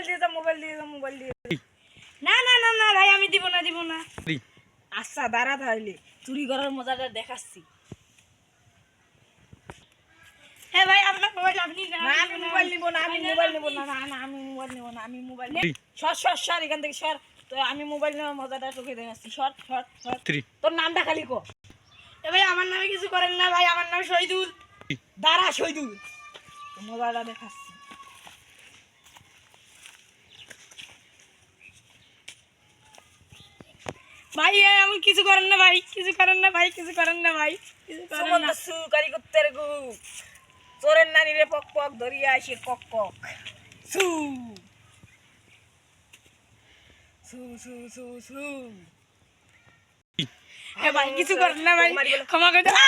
Mobile দিয়ে দাও mobile দিয়ে দাও। থ্রি না না না না ভাই আমি দিব না দিব না। আচ্ছা দাঁড়া তাহলে চুরি করার মজাটা দেখাচ্ছি। হ্যাঁ ভাই আপনার মোবাইল আপনি না আমি মোবাইল নিব না আমি মোবাইল নিব না না না আমি মোবাইল নিব না আমি মোবাইল সর সর সর এখান থেকে সর। তো আমি মোবাইল নেওয়ার মজাটা তোকে দেখাচ্ছি। সর সর সর। তোর নামটা খালি কো। এ ভাই আমার নামে কিছু করেন না ভাই আমার নাম শহীদুল। দাঁড়া শহীদুল। মজাটা দেখাচ্ছি। ভাই এ এমন কিছু করেন না ভাই কিছু করেন না ভাই কিছু করেন না ভাই কিছু করেন না। সু কারিগত্তের গু চোরের নানি রে পক পক ধরিয়া আসে কক কক। সু। সু সু সু সু। এ ভাই কিছু করেন না ভাই ক্ষমা করে দাও।